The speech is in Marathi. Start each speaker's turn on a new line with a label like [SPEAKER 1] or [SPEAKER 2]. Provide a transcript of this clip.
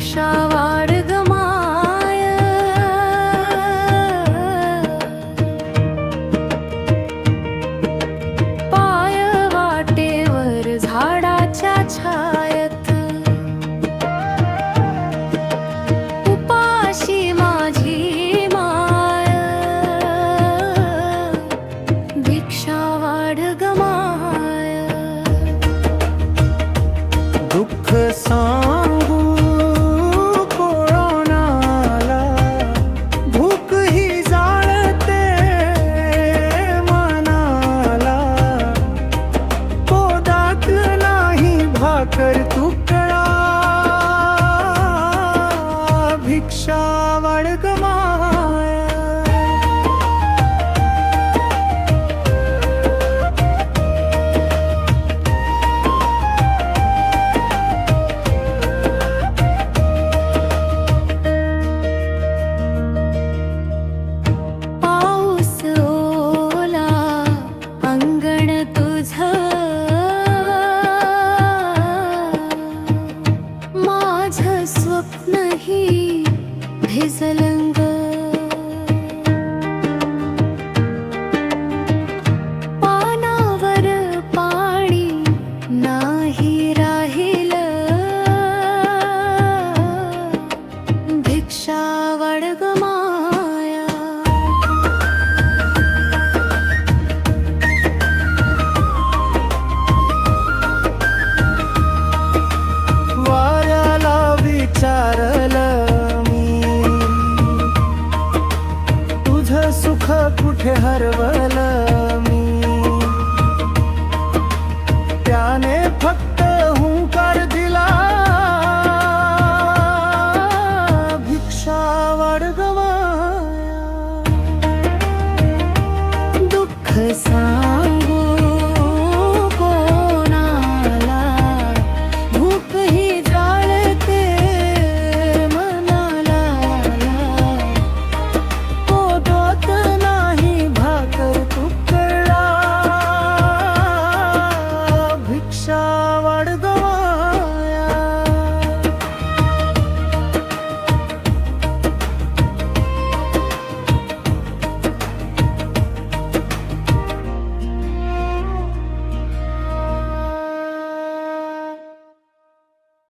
[SPEAKER 1] भिक्षा वाढ गमाय पाय वाटेवर झाडाच्या छायत. उपाशी माझी माय. भिक्षा वाढ गमाय
[SPEAKER 2] दुःख सांगू भिक्षा वाढ माया।
[SPEAKER 1] पाऊस ओला अंगण तुझ। माझ स्वप्न ही भिजलंग पानावर
[SPEAKER 2] मुझे हरवाला স্বর্গ